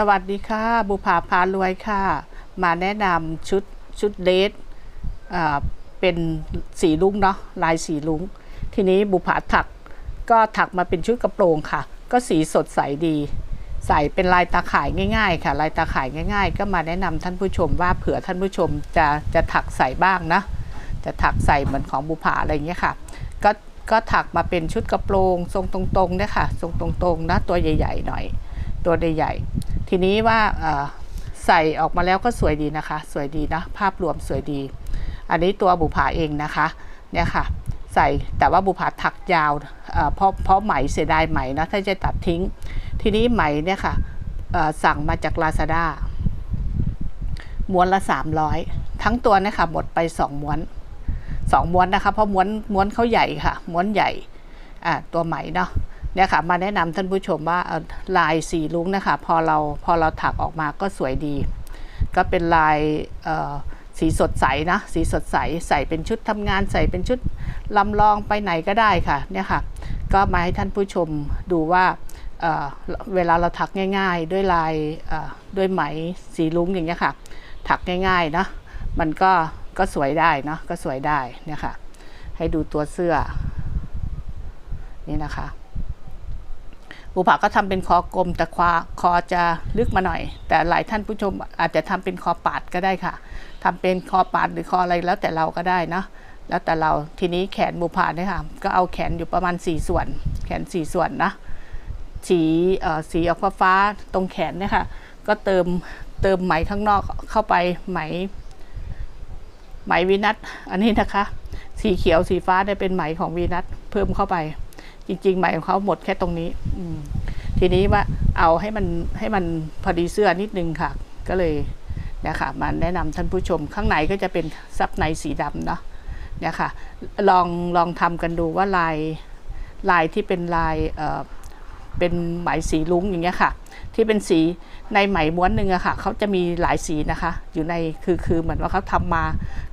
สวัสดีค่ะ บุภาพารวยค่ะ มาแนะนำชุดชุดเลสอ่าเป็นสีลุงเนาะลายสีลุงทีนี้บุภาถักก็ถักมาเป็นชุดกระโปรงค่ะ ก็สีสดใสดี ใส่เป็นลายตาข่ายง่าย ๆ ค่ะ ลายตาข่ายง่าย ๆ ก็มาแนะนำท่านผู้ชมว่าเผื่อท่านผู้ชมจะจะถักใส่บ้างนะ จะถักใส่เหมือนของบุภาอะไรอย่างเงี้ยค่ะ ก็ก็ถักมาเป็นชุดกระโปรง ทรงตรงๆเนี่ยค่ะ ทรงตรงๆนะตัวใหญ่ ๆ หน่อย ตัวใหญ่ๆ ทีนี้ว่าใส่ออกมาแล้วก็สวยดีนะคะ สวยดีนะภาพรวมสวยดี อันนี้ตัวบุภาเองนะคะเนี่ยค่ะใส่แต่ว่าบุภาถักยาวเพราะเพราะไหมเสียดายไหมนะถ้าจะตัดทิ้ง ทีนี้ไหมเนี่ยค่ะสั่งมาจาก Lazada ม้วนละ 300 ทั้งตัวนี่ยค่ะหมดไป 2 ม้วน 2 ม้วนนะคะ เพราะม้วนม้วนเขาใหญ่ค่ะ ม้วนใหญ่ตัวไหมเนาะ เนี่ยค่ะมาแนะนำท่านผู้ชมว่าลายสีลุ้งนะคะพอเราพอเราถักออกมาก็สวยดี ก็เป็นลายเอ่อสีสดใสนะสีสดใสใส่เป็นชุดทำงานใส่เป็นชุดลำลองไปไหนก็ได้ค่ะเนี่ยค่ะก็มาให้ท่านผู้ชมดูว่าเอ่อเวลาเราถักง่าย ๆ ด้วยลายด้วยไหมสีลุ้งอย่างเงี้ยค่ะ ถักง่ายๆนะมันก็ก็สวยได้นะก็สวยได้เนี่ยค่ะ ให้ดูตัวเสื้อนี่นะคะ บุปผาก็ทำเป็นคอกลมแต่คอคอจะลึกมาหน่อย แต่หลายท่านผู้ชมอาจจะทำเป็นคอปาดก็ได้ค่ะทำเป็นคอปาดหรือคออะไรแล้วแต่เราก็ได้นะแล้วแต่เราทีนี้แขนบุปผาเนี่ยค่ะก็เอาแขนอยู่ประมาณ 4 ส่วน แขน 4 ส่วนนะสีเอ่อสีออกฟ้าๆตรงแขนเนี่ยค่ะ ก็เติมเติมไหมข้างนอกเข้าไปไหม ไหมวีนัทอันนี้นะคะ สีเขียวสีฟ้าเนี่ยเป็นไหมของวีนัทเพิ่มเข้าไป จริงๆไหมของเขาหมดแค่ตรงนี้ อืทีนี้ว่าเอาให้มันให้มันพอดีเสื้อนิดนึงค่ะ ก็เลยเนี่ยค่ะมาแนะนำท่านผู้ชม ข้างในก็จะเป็นซับในสีดำเนาะเนี่ยค่ะ ลองลองทำกันดูว่าลายลายที่เป็นลายเออเป็นไหมสีลุ้งอย่างเงี้ยค่ะ ที่เป็นสีในไหมม้วนหนึ่งอะค่ะเขาจะมีหลายสีนะคะ อยู่ในคือคือเหมือนว่าเขาทำมา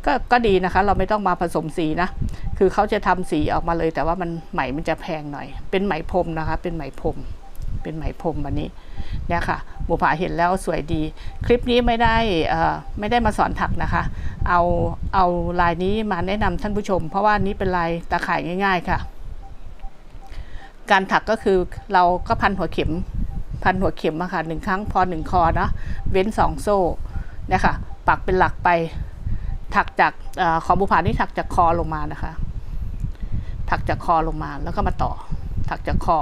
ก็ก็ดีนะคะ เราไม่ต้องมาผสมสีนะ คือเขาจะทำสีออกมาเลย แต่ว่ามันไหมมันจะแพงหน่อย เป็นไหมพรมนะคะ เป็นไหมพรมเป็นไหมพรมอันนี้เนี่ยค่ะบุผาเห็นแล้วสวยดี คลิปนี้ไม่ได้อ่ไม่ได้มาสอนถักนะคะ เอาเอาลายนี้มาแนะนำท่านผู้ชม เพราะว่านี้เป็นลายตาข่ายง่าย ๆ ค่ะ การถักก็คือเราก็พันหัวเข็ม พันหัวเข็มอะค่ะหนึ่งครั้งพอหนึ่งคอนะเว้นสองโซ่เนี่ยค่ะปักเป็นหลักไปถักจากอของบุผานี่ถักจากคอลงมานะคะ ถักจากคอลงมาแล้วก็มาต่อ ถักจากคอ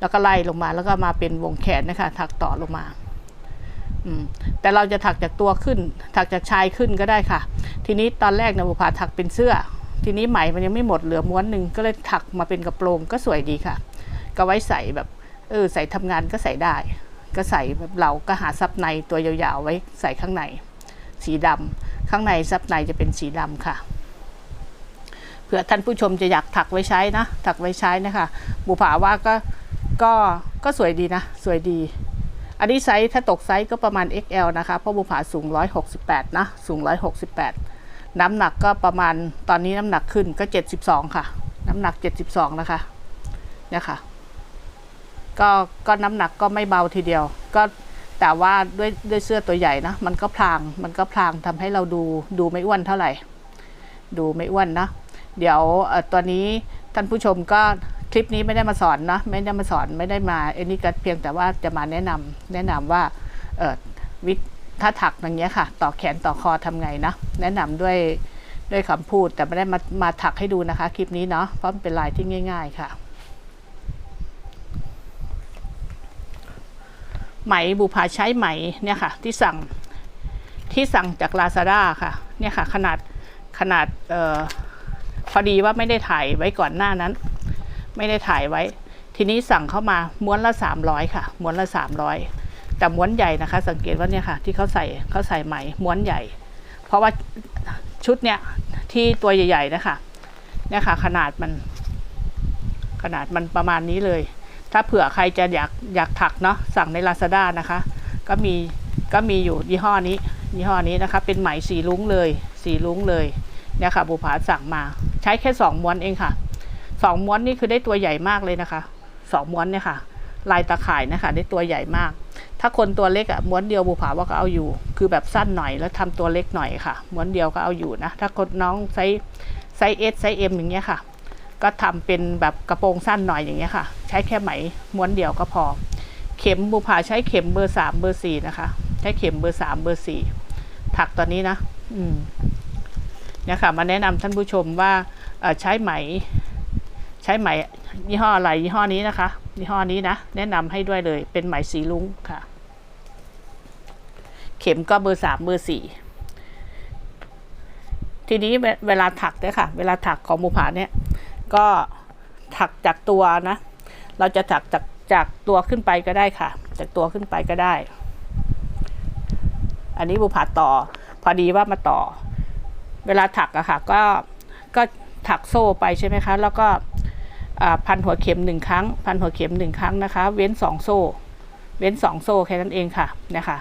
แล้วก็ไล่ลงมาแล้วก็มาเป็นวงแขนนะคะ ถักต่อลงมาอืมแต่เราจะถักจากตัวขึ้น ถักจากชายขึ้นก็ได้ค่ะ ทีนี้ตอนแรกนะบุผาถักเป็นเสื้อ ทีนี้ไหมมันยังไม่หมดเหลือม้วนหนึ่งก็เลยถักมาเป็นกระโปรงก็สวยดีค่ะ ก็ไว้ใส่แบบ เออใส่ทำงานก็ใส่ได้ ก็ใส่แบบเราก็หาซับในตัวยาวๆไว้ใส่ข้างใน สีดำข้างในซับในจะเป็นสีดำค่ะเผื่อท่านผู้ชมจะอยากถักไว้ใช้นะ ถักไว้ใช้นะคะบุผาว่าก็ก็ก็สวยดีนะ สวยดี อันนี้ไซส์ถ้าตกไซส์ก็ประมาณ XL นะคะ เพราะบุผาสูง 168 นะ สูง 168 น้ำหนักก็ประมาณตอนนี้น้ำหนักขึ้นก็ 72 ค่ะ น้ำหนัก 72 นะคะเนี่ยค่ะ ก็ก็น้ำหนักก็ไม่เบาทีเดียว ก็แต่ว่าด้วยด้วยเสื้อตัวใหญ่นะมันก็พลางมันก็พลางทำให้เราดูดูไม่อ้วนเท่าไหร่ ดูไม่อ้วนนะ เดี๋ยวเอ่อตัวนี้ท่านผู้ชมก็คลิปนี้ไม่ได้มาสอนนะ ไม่ได้มาสอนไม่ได้มาเอ็นี่ก็เพียงแต่ว่าจะมาแนะนำแนะนำว่าเออวิถ้าถักอย่างเงี้ยค่ะ ต่อแขนต่อคอทำไงนะแนะนำด้วยด้วยคำพูดแต่ไม่ได้มามาถักให้ดูนะคะ คลิปนี้เนาะเพราะมันเป็นลายที่ง่าย ๆ ค่ะ ไหมบุพาใช้ไหมเนี่ยค่ะที่สั่งที่สั่งจาก Lazada ค่ะเนี่ยค่ะขนาดขนาดออพอดีว่าไม่ได้ถ่ายไว้ก่อนหน้านั้น ไม่ได้ถ่ายไว้ ทีนี้สั่งเข้ามาม้วนละ 300 ค่ะ ม้วนละ 300 แต่ม้วนใหญ่นะคะ สังเกตว่าเนี่ยค่ะ ที่เขาใส่เขาใส่ไหมม้วนใหญ่ เพราะว่าชุดเนี่ยที่ตัวใหญ่ๆนะคะเนี่ยค่ะขนาดมันขนาดมันประมาณนี้เลย ถ้าเผื่อใครจะอยากอยากถักเนาะสั่งใน Lazada นะคะ ก็มีก็มีอยู่ยี่ห้อนี้ยี่ห้อนี้นะคะ เป็นไหมสีลุ้งเลยสีลุ้งเลยเนี่ยค่ะบุผาสั่งมาใช้แค่สองม้วนเองค่ะสองม้วนนี่คือได้ตัวใหญ่มากเลยนะคะสองม้วนเนี่ยค่ะ ลายตาข่ายนะคะ ได้ตัวใหญ่มาก ถ้าคนตัวเล็กอะม้วนเดียวบุผาว่าก็เอาอยู่ คือแบบสั้นหน่อยแล้วทำตัวเล็กหน่อยค่ะ ม้วนเดียวก็เอาอยู่นะ ถ้าคนน้องไซส์ไซส์เอสไซส์เอ็มอย่างเงี้ยค่ะ ก็ทำเป็นแบบกระโปรงสั้นหน่อยอย่างเงี้ยค่ะ ใช้แค่ไหมม้วนเดียวก็พอ เข็มบุผาใช้เข็มเบอร์สามเบอร์สี่นะคะ ใช้เข็มเบอร์สามเบอร์สี่ถักตอนนี้นะ อืมเนี่ยค่ะ มาแนะนำท่านผู้ชมว่าใช้ไหม ใช้ไหมยี่ห้ออะไรยี่ห้อนี้นะคะยี่ห้อนี้นะ แนะนำให้ด้วยเลย เป็นไหมสีลุ้งค่ะ เข็มก็เบอร์สามเบอร์สี่ทีนี้เวลาถักเนี่ยค่ะ เวลาถักของบุผาเนี่ย ก็ถักจากตัวนะ เราจะถักจากจากตัวขึ้นไปก็ได้ค่ะ จากตัวขึ้นไปก็ได้ อันนี้บุผาต่อ พอดีว่ามาต่อ เวลาถักอะค่ะ ก็ก็ถักโซ่ไปใช่ไหมคะ แล้วก็พันหัวเข็มหนึ่งครั้ง พันหัวเข็มหนึ่งครั้งนะคะ เว้นสองโซ่ เว้นสองโซ่แค่นั้นเองค่ะนะคะ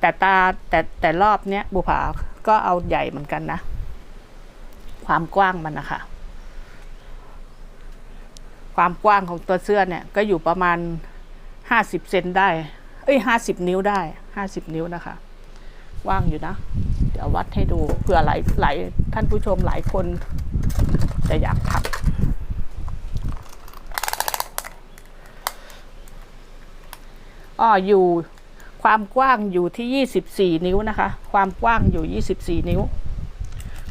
แต่ตาแต่แต่รอบเนี้ยบุผาก็เอาใหญ่เหมือนกันนะ ความกว้างมันนะคะ ความกว้างของตัวเสื้อเนี่ยก็อยู่ประมาณห้าสิบเซนได้ เอ้ยห้าสิบนิ้วได้ห้าสิบนิ้วนะคะว้างอยู่นะ เดี๋ยววัดให้ดูเผื่อหลายหลายท่านผู้ชมหลายคนจะอยากถักอ้ออยู่ความกว้างอยู่ที่ 24 นิ้วนะคะ ความกว้างอยู่ 24 นิ้ว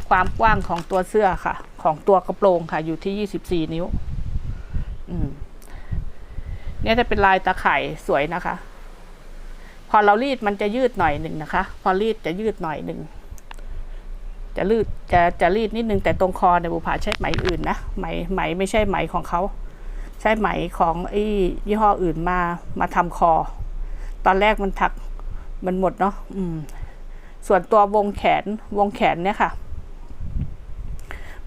ความกว้างของตัวเสื้อค่ะ ของตัวกระโปรงค่ะ อยู่ที่ 24 นิ้ว เนี่ยจะเป็นลายตะข่ายสวยนะคะ พอเรารีดมันจะยืดหน่อยหนึ่งนะคะ พอรีดจะยืดหน่อยหนึ่งจะรีดจะจะรีดนิดนึงแต่ตรงคอในยบุผาใช้ไหมอื่นนะไหมไหมไม่ใช่ไหมของเขาใช้ไหมของไอ้ยี่ห้ออื่นมามาทำคอ ตอนแรกมันถักมันหมดเนาะอืม ส่วนตัววงแขนวงแขนเนี่ยค่ะ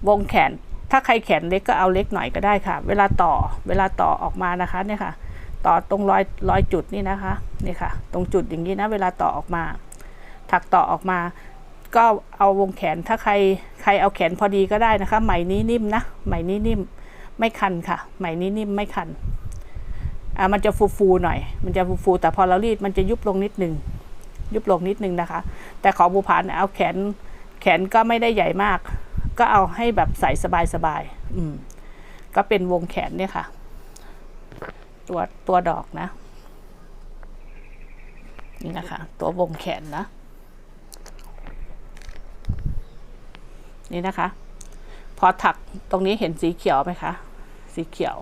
วงแขน ถ้าใครแขนเล็กก็เอาเล็กหน่อยก็ได้ค่ะ เวลาต่อเวลาต่อออกมานะคะเนี่ยค่ะ ต่อตรงรอยรอยจุดนี่นะคะนี่ค่ะ ตรงจุดอย่างนี้นะ เวลาต่อออกมา ถักต่อออกมา ก็เอาวงแขนถ้าใครใครเอาแขนพอดีก็ได้นะคะไหมนี้นิ่มนะไหมนี้นิ่มไม่คันค่ะ ไหมนี้นิ่มไม่คันอ่ามันจะฟูฟูๆหน่อย มันจะฟูฟูๆแต่พอเรารีดมันจะยุบลงนิดนึงยุบลงนิดนึงนะคะ แต่ของบูผานเนี่ยเอาแขนแขนก็ไม่ได้ใหญ่มาก ก็เอาให้แบบใส่สบายๆอืม ก็เป็นวงแขนเนี่ยค่ะ ตัวตัวดอกนะ นี่นะคะ ตัววงแขนนะ นี่นะคะ พอถักตรงนี้เห็นสีเขียวไหมคะ สีเขียว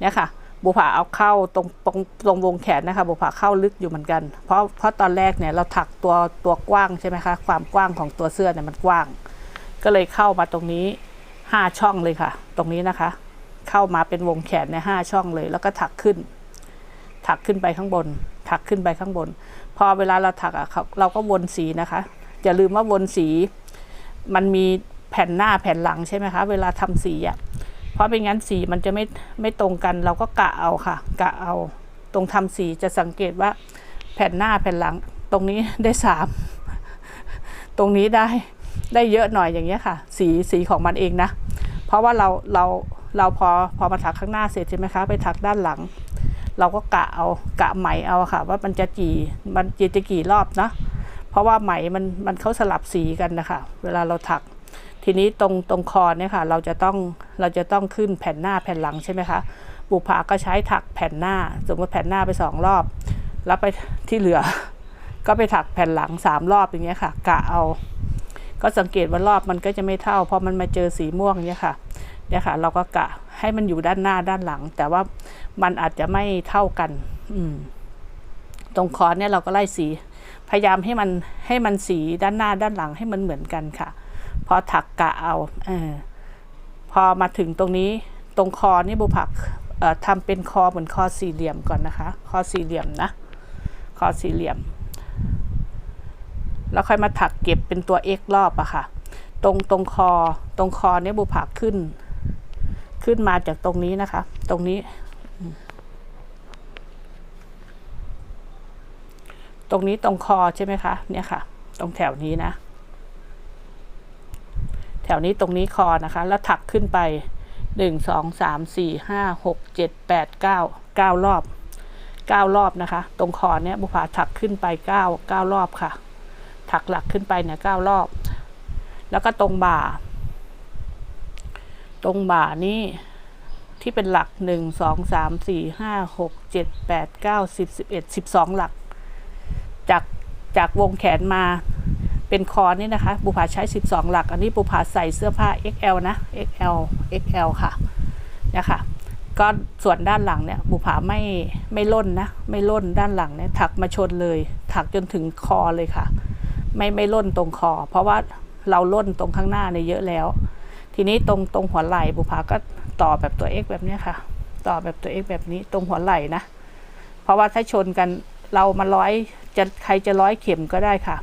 เนี่ยค่ะบุผาเอาเข้าตรงตรงตรงวงแขนนะคะบุผาเข้าลึกอยู่เหมือนกัน เพราะเพราะตอนแรกเนี่ยเราถักตัวตัวกว้างใช่ไหมคะ ความกว้างของตัวเสื้อเนี่ยมันกว้าง ก็เลยเข้ามาตรงนี้ห้าช่องเลยค่ะ ตรงนี้นะคะ เข้ามาเป็นวงแขนเนี่ยห้าช่องเลย แล้วก็ถักขึ้น ถักขึ้นไปข้างบน ถักขึ้นไปข้างบน พอเวลาเราถักอะเขาเราก็วนสีนะคะอย่าลืมว่าวนสี มันมีแผ่นหน้าแผ่นหลังใช่ไหมคะ เวลาทำสีอะเพราะไม่งั้นสีมันจะไม่ไม่ตรงกัน เราก็กะเอาค่ะ กะเอา ตรงทำสีจะสังเกตว่าแผ่นหน้าแผ่นหลัง ตรงนี้ได้สามตรงนี้ได้ ได้เยอะหน่อยอย่างเงี้ยค่ะ สีสีของมันเองนะ เพราะว่าเราเราเราพอพอมาถักข้างหน้าเสร็จใช่ไหมคะ ไปถักด้านหลัง เราก็กะเอากะไหมเอาค่ะ ว่ามันจะกี่มันจะจะกี่รอบนะเพราะว่าไหมมันมันเขาสลับสีกันนะคะเวลาเราถัก ทีนี้ตรงตรงคอเนี่ยค่ะ เราจะต้องเราจะต้องขึ้นแผ่นหน้าแผ่นหลังใช่ไหมคะบุผาก็ใช้ถักแผ่นหน้า สมมติแผ่นหน้าไปสองรอบ แล้วไปที่เหลือ ก็ไปถักแผ่นหลังสามรอบอย่างเงี้ยค่ะ กะเอา ก็สังเกตว่ารอบมันก็จะไม่เท่าพราะมันมาเจอสีม่วงเนี่ยค่ะเนี่ยค่ะ เราก็กะให้มันอยู่ด้านหน้าด้านหลัง แต่ว่ามันอาจจะไม่เท่ากัน อืม ตรงคอเนี่ยเราก็ไล่สี พยายามให้มันให้มันสีด้านหน้าด้านหลังให้มันเหมือนกันค่ะ พอถักกะเอาเออพอมาถึงตรงนี้ตรงคอนี่บุผักทำเป็นคอเหมือนคอสี่เหลี่ยมก่อนนะคะ คอสี่เหลี่ยมนะ คอสี่เหลี่ยม แล้วค่อยมาถักเก็บเป็นตัว x รอบอะค่ะ ตรงตรงคอ ตรงคอเนี่ยบุผักขึ้น ขึ้นมาจากตรงนี้นะคะ ตรงนี้ ตรงนี้ตรงคอใช่ไหมคะ เนี่ยค่ะ ตรงแถวนี้นะ แถวนี้ตรงนี้คอนะคะ แล้วถักขึ้นไปหนึ่งสองสามสี่ห้าหกเจ็ดแปดเก้าเก้ารอบเก้ารอบนะคะ ตรงคอเนี่ยบุพาถักขึ้นไปเก้าเก้ารอบค่ะ ถักหลักขึ้นไปเนี่ยเก้ารอบ แล้วก็ตรงบ่า ตรงบ่านี่ที่เป็นหลักหนึ่งสองสามสี่ห้าหกเจ็ดแปดเก้าสิบสิบเอ็ดสิบสองหลัก จากจากวงแขนมาเป็นคอนี่นะคะบุพาใช้ 12 หลัก อันนี้บุพาใส่เสื้อผ้า XL นะ XL XL ค่ะเนี่ยค่ะก็ส่วนด้านหลังเนี่ยบุผาไม่ไม่ล่นนะ ไม่ล่นด้านหลังเนี่ยถักมาชนเลย ถักจนถึงคอเลยค่ะ ไม่ไม่ล่นตรงคอ เพราะว่าเราล่นตรงข้างหน้าเนี่ยเยอะแล้ว ทีนี้ตรงตรงหัวไหล่บุผาก็ต่อแบบตัว X แบบนี้ค่ะ ต่อแบบตัว X แบบนี้ตรงหัวไหล่นะ เพราะว่าถ้าชนกันเรามาร้อยจะใครจะร้อยเข็มก็ได้ค่ะ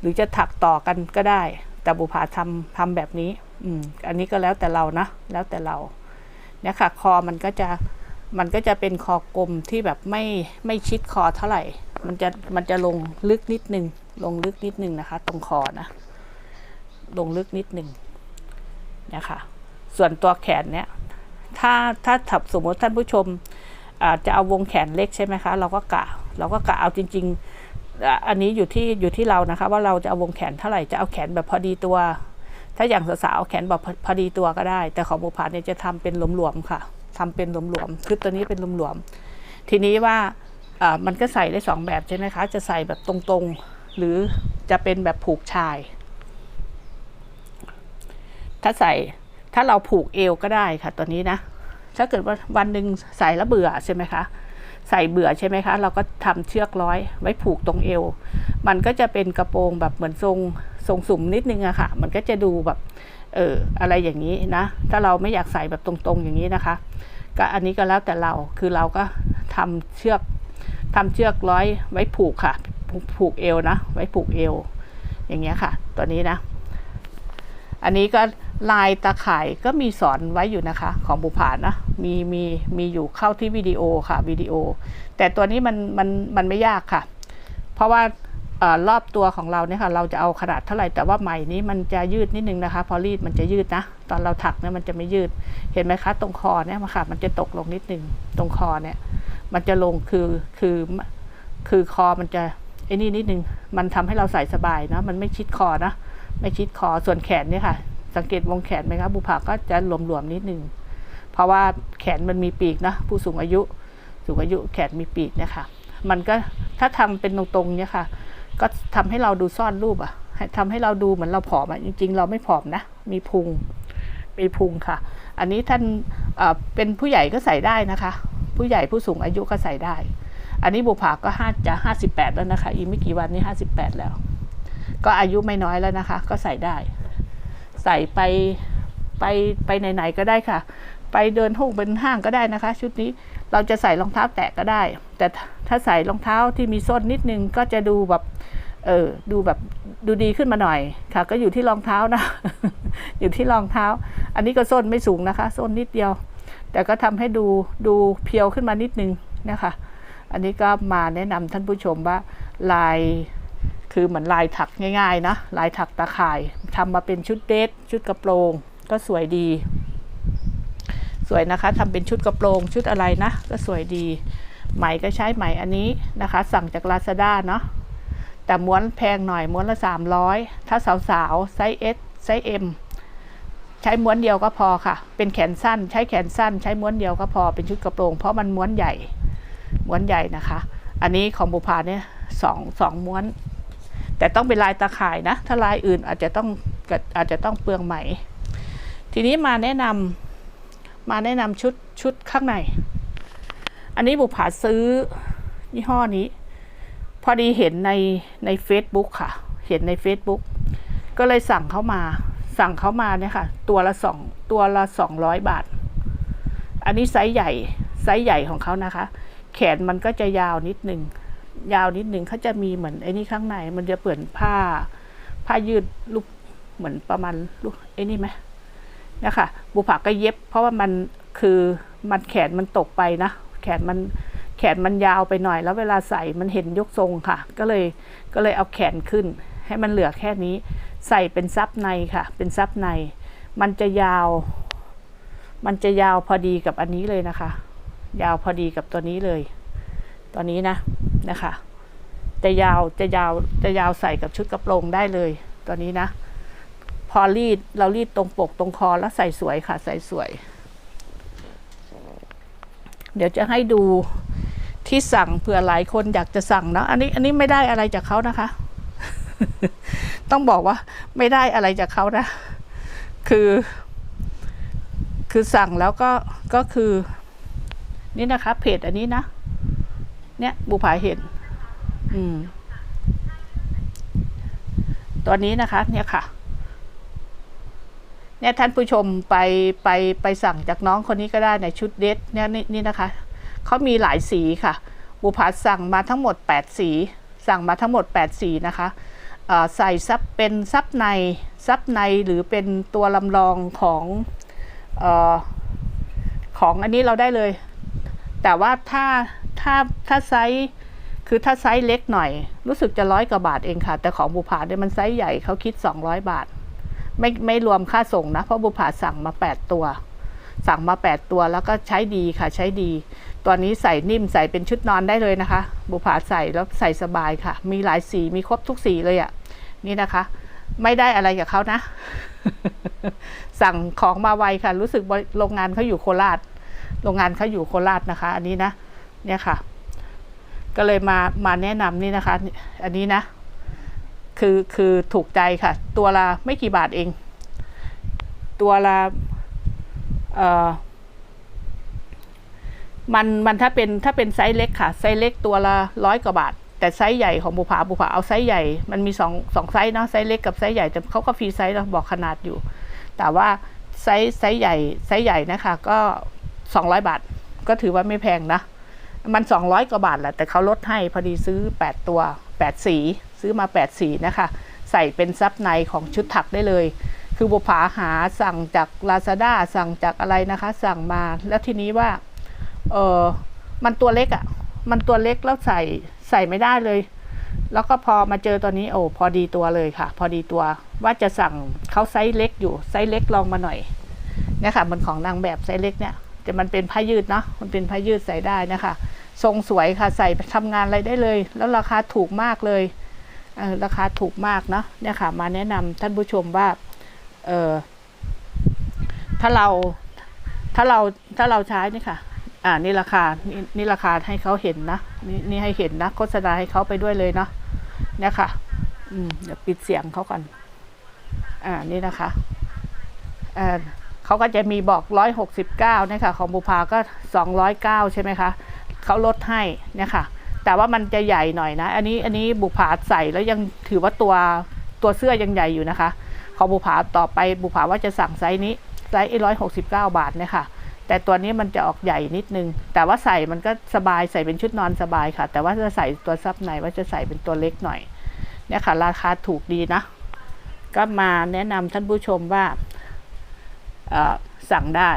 หรือจะถักต่อกันก็ได้ แต่บุผาทำทำแบบนี้ อืมอันนี้ก็แล้วแต่เรานะ แล้วแต่เราเนี่ยค่ะ คอมันก็จะมันก็จะเป็นคอกลมที่แบบไม่ไม่ชิดคอเท่าไหร่ มันจะมันจะลงลึกนิดนึง ลงลึกนิดนึงนะคะ ตรงคอนะ ลงลึกนิดนึงเนี่ยค่ะส่วนตัวแขนเนี่ย ถ้าถ้าถับสมมติท่านผู้ชมจะเอาวงแขนเล็กใช่ไหมคะ เราก็กะ เราก็กะเอาจริง ๆ อันนี้อยู่ที่อยู่ที่เรานะคะ ว่าเราจะเอาวงแขนเท่าไหร่จะเอาแขนแบบพอดีตัว ถ้าอย่างสาวๆเอาแขนแบบพอพอดีตัวก็ได้ แต่ของบุพาเนี่ยจะทำเป็นหลวมๆค่ะทำเป็นหลวมๆคือตัวนี้เป็นหลวมๆทีนี้ว่ามันก็ใส่ได้สองแบบใช่ไหมคะ จะใส่แบบตรงๆ หรือจะเป็นแบบผูกชาย ถ้าใส่ถ้าเราผูกเอวก็ได้ค่ะตัวนี้นะ ถ้าเกิดว่าวันหนึ่งใส่แล้วเบื่อใช่ไหมคะ ใส่เบื่อใช่ไหมคะ เราก็ทำเชือกร้อย ไว้ผูกตรงเอว มันก็จะเป็นกระโปรงแบบเหมือนทรงทรงสุ่มนิดนึงอะค่ะ มันก็จะดูแบบเอออะไรอย่างนี้นะ ถ้าเราไม่อยากใส่แบบตรงๆอย่างนี้นะคะ ก็อันนี้ก็แล้วแต่เรา คือเราก็ทำเชือกทำเชือกร้อยไว้ผูกค่ะ ผูกผูกเอวนะ ไว้ผูกเอว อย่างเงี้ยค่ะ ตัวนี้นะ อันนี้ก็ลายตาข่ายก็มีสอนไว้อยู่นะคะ ของบุผานะ มีมีมีอยู่เข้าที่วิดีโอค่ะวิดีโอ แต่ตัวนี้มันมันมันไม่ยากค่ะ เพราะว่าออรอบตัวของเราเนี่ยค่ะ เราจะเอาขนาดเท่าไหร่แต่ว่าไหมนี้มันจะยืดนิดนึงนะคะ พอรีดมันจะยืดนะ ตอนเราถักเนี่ยมันจะไม่ยืดเห็นไหมคะ ตรงคอเนี่ยมาค่ะ มันจะตกลงนิดนึงตรงคอเนี่ย มันจะลงคือคือคือคอมันจะ ไอ้นี่นิดนึงมันทำให้เราใส่สบายนะมันไม่ชิดคอนะไม่ชิดคอส่วนแขนเนี่ยค่ะ สังเกตวงแขนไหมครับบุภาก็จะหลวมๆนิดนึงเพราะว่าแขนมันมีปีกนะผู้สูงอายุสูงอายุแขนมีปีกเนี่ยค่ะ มันก็ถ้าทำเป็นตรงๆเนี่ยค่ะ ก็ทำให้เราดูซ่อนรูปอะให้ทำให้เราดูเหมือนเราผอมอะจริง ๆ เราไม่ผอมนะ มีพุงมีพุงค่ะ อันนี้ท่านเอ่อเป็นผู้ใหญ่ก็ใส่ได้นะคะ ผู้ใหญ่ผู้สูงอายุก็ใส่ได้ อันนี้บุภาก็ห้าจะห้าสิบแปดแล้วนะคะ อีกไม่กี่วันนี้ห้าสิบแปดแล้ว ก็อายุไม่น้อยแล้วนะคะ ก็ใส่ได้ ใส่ไปไปไปไหนๆก็ได้ค่ะ ไปเดินห้องเป็นห้างก็ได้นะคะ ชุดนี้เราจะใส่รองเท้าแตะก็ได้ แต่ถ้าใส่รองเท้าที่มีส้นนิดนึงก็จะดูแบบเออดูแบบดูดีขึ้นมาหน่อยค่ะ ก็อยู่ที่รองเท้านะ อยู่ที่รองเท้า อันนี้ก็ส้นไม่สูงนะคะ ส้นนิดเดียว แต่ก็ทำให้ดูดูเพียวขึ้นมานิดนึงนะคะ อันนี้ก็มาแนะนำท่านผู้ชมว่าลายคือเหมือนลายถักง่ายๆนะลายถักตาข่ายทำมาเป็นชุดเดทชุดกระโปรง ก็สวยดี สวยนะคะทำเป็นชุดกระโปรงชุดอะไรนะ ก็สวยดีไหมก็ใช้ไหมอันนี้นะคะ สั่งจากลาซาด้าเนาะแต่ม้วนแพงหน่อยม้วนละ 300 ถ้าสาวๆไซส์ S ไซส์ M ใช้ม้วนเดียวก็พอค่ะ เป็นแขนสั้น ใช้แขนสั้น ใช้ม้วนเดียวก็พอเป็นชุดกระโปรง เพราะมันม้วนใหญ่ ม้วนใหญ่นะคะ อันนี้ของบุพาเนี่ยสองสองม้วน แต่ต้องเป็นลายตาข่ายนะ ถ้าลายอื่นอาจจะต้องอาจจะต้องเปลืองไหม ทีนี้มาแนะนำมาแนะนำชุดชุดข้างใน อันนี้บุผาซื้อยี่ห้อนี้ พอดีเห็นในใน Facebook ค่ะ เห็นใน Facebook ก็เลยสั่งเขามา สั่งเขามาเนี่ยค่ะ ตัวละสองตัวละสองร้อยบาท อันนี้ไซส์ใหญ่ไซส์ใหญ่ของเขานะคะ แขนมันก็จะยาวนิดหนึ่งยาวนิดหนึ่งเขาจะมีเหมือนไอ้นี่ข้างใน มันจะเปื่อนผ้า ผ้ายืดลูกเหมือนประมาณลูกไอ้นี่ไหมนะคะบุผักก็เย็บ เพราะว่ามันคือมันแขนมันตกไปนะ แขนมันแขนมันยาวไปหน่อย แล้วเวลาใส่มันเห็นยกทรงค่ะ ก็เลยก็เลยเอาแขนขึ้น ให้มันเหลือแค่นี้ ใส่เป็นซับในค่ะ เป็นซับใน มันจะยาว มันจะยาวพอดีกับอันนี้เลยนะคะ ยาวพอดีกับตัวนี้เลย ตอนนี้นะนะคะ จะยาวจะยาวจะยาวใส่กับชุดกระโปรงได้เลยตอนนี้นะ พอรีดเรารีดตรงปกตรงคอแล้วใส่สวยค่ะ ใส่สวย เดี๋ยวจะให้ดูที่สั่งเผื่อหลายคนอยากจะสั่งเนอะอันนี้อันนี้ไม่ได้อะไรจากเขานะคะ ต้องบอกว่าไม่ได้อะไรจากเขานะ คือ คือสั่งแล้วก็ก็คือ นี่นะคะ เพจอันนี้นะ เนี่ยบุภาเห็น อืมตัวนี้นะคะ เนี่ยค่ะ เนี่ยท่านผู้ชมไปไปไปสั่งจากน้องคนนี้ก็ได้ในชุดเดทเนี่ยนี่นี่นะคะ เขามีหลายสีค่ะ บุภาสั่งมาทั้งหมด 8 สี สั่งมาทั้งหมด 8 สีนะคะใส่ซับเป็นซับในซับในหรือเป็นตัวลำลองของอของอันนี้เราได้เลย แต่ว่าถ้าถ้าถ้าไซส์คือถ้าไซส์เล็กหน่อย รู้สึกจะร้อยกว่าบาทเองค่ะ แต่ของบุภาเนี่ยมันไซส์ใหญ่เขาคิด 200 บาท ไม่ไม่รวมค่าส่งนะ เพราะบุภาสั่งมา 8 ตัว สั่งมา 8 ตัวแล้วก็ใช้ดีค่ะใช้ดี ตัวนี้ใส่นิ่มใส่เป็นชุดนอนได้เลยนะคะ บุภาใส่แล้วใส่สบายค่ะ มีหลายสีมีครบทุกสีเลยอะ่ะนี่นะคะ ไม่ได้อะไรกับเขานะ สั่งของมาไวค่ะ รู้สึกโรงงานเขาอยู่โคราช โรงงานเขาอยู่โคราชนะคะ อันนี้นะ เนี่ยค่ะ ก็เลยมามาแนะนำนี่นะคะ อันนี้นะ คือคือถูกใจค่ะ ตัวละไม่กี่บาทเอง ตัวละเอ่อมันมันถ้าเป็นถ้าเป็นไซส์เล็กค่ะ ไซส์เล็กตัวละร้อยกว่าบาท แต่ไซส์ใหญ่ของบุภาบุภาเอาไซส์ใหญ่ มันมีสองสองไซส์เนาะไซส์เล็กกับไซส์ใหญ่แต่เขาก็ฟรีไซส์แล้วบอกขนาดอยู่ แต่ว่าไซส์ไซส์ใหญ่ไซส์ใหญ่นะคะ ก็ สองร้อยบาท ก็ถือว่าไม่แพงนะ มันสองร้อยกว่าบาทแหละ แต่เขาลดให้พอดีซื้อแปดตัวแปดสี ซื้อมาแปดสีนะคะ ใส่เป็นซับในของชุดถักได้เลย คือบุภาหาสั่งจาก Lazada สั่งจากอะไรนะคะ สั่งมา แล้วทีนี้ว่า เออมันตัวเล็กอะ่ะ มันตัวเล็กแล้วใส่ใส่ไม่ได้เลย แล้วก็พอมาเจอตัวนี้โอ้พอดีตัวเลยค่ะ พอดีตัวว่าจะสั่งเขาไซส์เล็กอยู่ไซส์เล็กลองมาหน่อยเนี่ยค่ะมันของนางแบบไซส์เล็กเนี่ย แต่มันเป็นผ้ายืดเนาะมันเป็นผ้ายืดใส่ได้นะคะ ทรงสวยค่ะใส่ไปทำงานอะไรได้เลย แล้วราคาถูกมากเลยเออราคาถูกมากเนาะเนี่ยค่ะ มาแนะนำท่านผู้ชมว่าเออถ้าเราถ้าเราถ้าเราใช้นี่ค่ะ อ่านี่ราคา นี่นี่ราคาให้เขาเห็นนะนี่นี่ให้เห็นนะโฆษณาให้เขาไปด้วยเลยเนาะเนี่ยค่ะ อืมเดี๋ยวปิดเสียงเขาก่อน อ่านี่นะคะอ่า เขาก็จะมีบอกร้อยหกสิบเนี่ยค่ะของบุพาก็สองร้อยเก้าใช่ไหมคะเขาลดให้เนี่ยค่ะ แต่ว่ามันจะใหญ่หน่อยนะ อันนี้อันนี้บุพาใส่แล้วยังถือว่าตัวตัวเสื้อยังใหญ่อยู่นะคะ ของบุพาต่อไปบุพาว่าจะสั่งไซส์นี้ไซส์ร้อยหกสิบเก้าบาทเนี่ยค่ะ แต่ตัวนี้มันจะออกใหญ่นิดนึง แต่ว่าใส่มันก็สบายใส่เป็นชุดนอนสบายค่ะ แต่ว่าจะใส่ตัวซับในว่าจะใส่เป็นตัวเล็กหน่อยเนี่ยค่ะ ราคาถูกดีนะ ก็มาแนะนำท่านผู้ชมว่า สั่งได้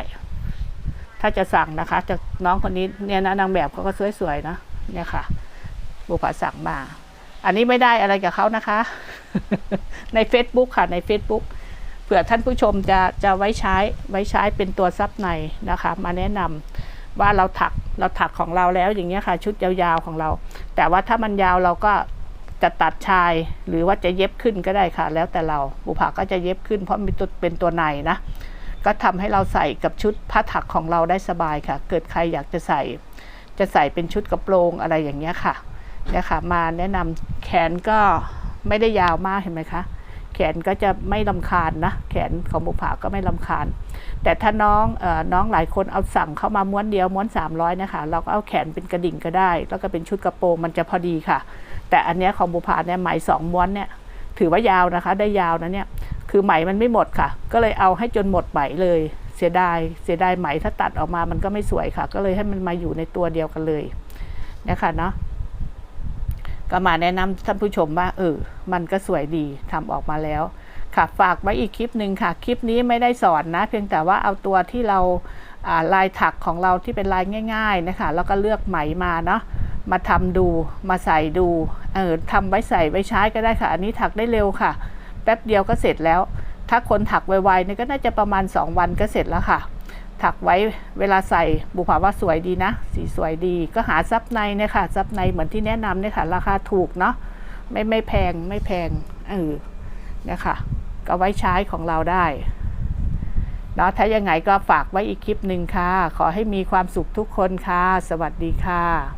ถ้าจะสั่งนะคะ จากน้องคนนี้เนี่ยนะนางแบบเขาก็สวยๆนะเนี่ยค่ะ บุพาสั่งมา อันนี้ไม่ได้อะไรกับเขานะคะ ใน Facebook ค่ะใน Facebook เผื่อท่านผู้ชมจะจะไว้ใช้ไว้ใช้เป็นตัวซับในนะคะ มาแนะนำว่าเราถักเราถักของเราแล้วอย่างเงี้ยค่ะ ชุดยาวๆของเรา แต่ว่าถ้ามันยาวเราก็จะตัดชายหรือว่าจะเย็บขึ้นก็ได้ค่ะ แล้วแต่เราบุภาก็จะเย็บขึ้นเพราะมีตัวเป็นตัวในนะ ก็ทำให้เราใส่กับชุดผ้าถักของเราได้สบายค่ะ เกิดใครอยากจะใส่ จะใส่เป็นชุดกระโปรงอะไรอย่างเงี้ยค่ะเนี่ยค่ะ มาแนะนำแขนก็ไม่ได้ยาวมากเห็นไหมคะแขนก็จะไม่ลำคาญนะ แขนของบุภาก็ไม่ลำคาญ แต่ถ้าน้องเออน้องหลายคนเอาสั่งเข้ามาม้วนเดียวม้วน 300 นะคะ เราก็เอาแขนเป็นกระดิ่งก็ได้ แล้วก็เป็นชุดกระโปรงมันจะพอดีค่ะ แต่อันเนี้ยของบุภาเนี่ยไหมสองม้วนเนี่ย ถือว่ายาวนะคะ ได้ยาวนะเนี่ย คือไหมมันไม่หมดค่ะ ก็เลยเอาให้จนหมดไหมเลย เสียดาย เสียดายไหมถ้าตัดออกมามันก็ไม่สวยค่ะ ก็เลยให้มันมาอยู่ในตัวเดียวกันเลยเนี่ยค่ะเนาะก็มาแนะนำท่านผู้ชมว่าเออ มันก็สวยดีทำออกมาแล้วค่ะ ฝากไว้อีกคลิปหนึ่งค่ะ คลิปนี้ไม่ได้สอนนะ เพียงแต่ว่าเอาตัวที่เราอ่าลายถักของเราที่เป็นลายง่าย ๆนะคะ แล้วก็เลือกไหมมาเนาะ มาทำดูมาใส่ดูเออทำไว้ใส่ไว้ใช้ก็ได้ค่ะ อันนี้ถักได้เร็วค่ะ แป๊บเดียวก็เสร็จแล้ว ถ้าคนถักไวๆนี่ก็น่าจะประมาณ 2 วันก็เสร็จแล้วค่ะ ถักไว้เวลาใส่บุภาว่าสวยดีนะ สีสวยดีก็หาซับในเนี่ยค่ะซับในเหมือนที่แนะนำเนี่ยค่ะ ราคาถูกเนาะไม่ไม่แพงไม่แพงเออเนี่ยค่ะ ก็ไว้ใช้ของเราได้เนาะถ้ายังไงก็ฝากไว้อีกคลิปหนึ่งค่ะ ขอให้มีความสุขทุกคนค่ะ สวัสดีค่ะ